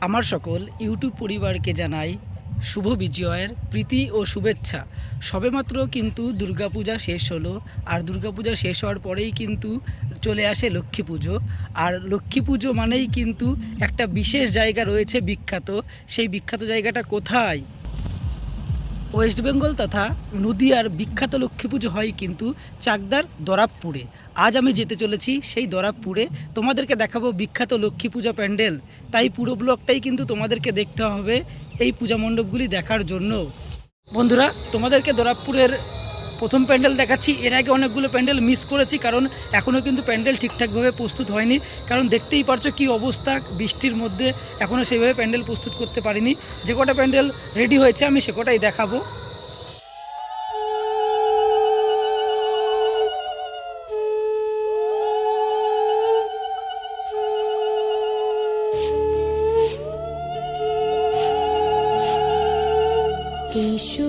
আমার সকল ইউটিউব পরিবারকে জানাই শুভ বিজয়ের প্রীতি ও শুভেচ্ছা। সবেমাত্র কিন্তু দুর্গাপূজা শেষ হলো, আর দুর্গাপূজা শেষ হওয়ার পরেই কিন্তু চলে আসে লক্ষ্মী পুজো। আর লক্ষ্মী পুজো মানেই কিন্তু একটা বিশেষ জায়গা রয়েছে বিখ্যাত। সেই বিখ্যাত জায়গাটা কোথায়? ওয়েস্ট বেঙ্গল তথা নদীয়ার বিখ্যাত লক্ষ্মী পুজো হয় কিন্তু চাকদার দরাবপুরে। আজ আমি যেতে চলেছি সেই দরাবপুরে। তোমাদেরকে দেখাবো বিখ্যাত লক্ষ্মী পূজা প্যান্ডেল। তাই পুরো ব্লকটাই কিন্তু তোমাদেরকে দেখতে হবে এই পূজা মণ্ডপগুলি দেখার জন্য। বন্ধুরা, তোমাদেরকে দরাবপুরের প্রথম প্যান্ডেল দেখাচ্ছি, এর আগে অনেকগুলো প্যান্ডেল মিস করেছি, কারণ এখনও কিন্তু প্যান্ডেল ঠিকঠাকভাবে প্রস্তুত হয়নি। কারণ দেখতেই পারছ কি অবস্থা, বৃষ্টির মধ্যে এখনও সেইভাবে প্যান্ডেল প্রস্তুত করতে পারিনি। যে কটা প্যান্ডেল রেডি হয়েছে, আমি সে কটাই দেখাবো। এসো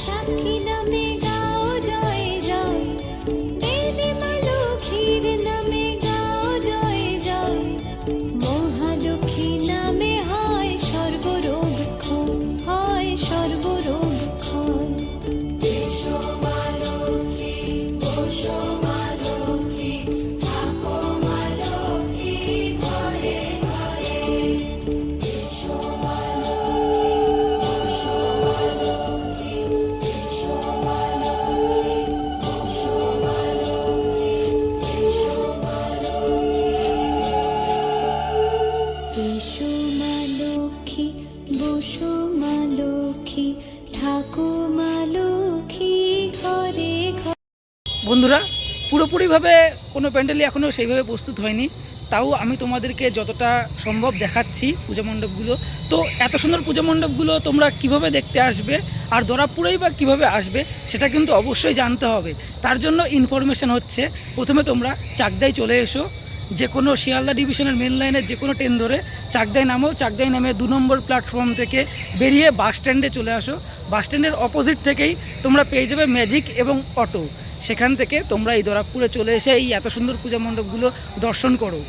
shut বন্ধুরা, পুরোপুরিভাবে কোনো প্যান্ডেলই এখনও সেইভাবে প্রস্তুত হয়নি। তাও আমি তোমাদেরকে যতটা সম্ভব দেখাচ্ছি পূজা মণ্ডপগুলো। তো এত সুন্দর পূজা মণ্ডপগুলো তোমরা কীভাবে দেখতে আসবে, আর দরাপুরেই বা কীভাবে আসবে, সেটা কিন্তু অবশ্যই জানতে হবে। তার জন্য ইনফরমেশন হচ্ছে, প্রথমে তোমরা চাকদায় চলে এসো। যে কোনো শিয়ালদা ডিভিশনের মেন লাইনের যে কোনো ট্রেন ধরে চাকদাই নামো চাকদাই নামে দু নম্বর প্ল্যাটফর্ম থেকে বেরিয়ে বাস স্ট্যান্ডে চলে আসো। বাস স্ট্যান্ডের অপোজিট থেকেই তোমরা পেয়ে যাবে ম্যাজিক এবং অটো সেখান থেকে তোমরা এই দরাবপুরে চলে এসে এই এত সুন্দর পূজা মণ্ডপগুলো দর্শন করো।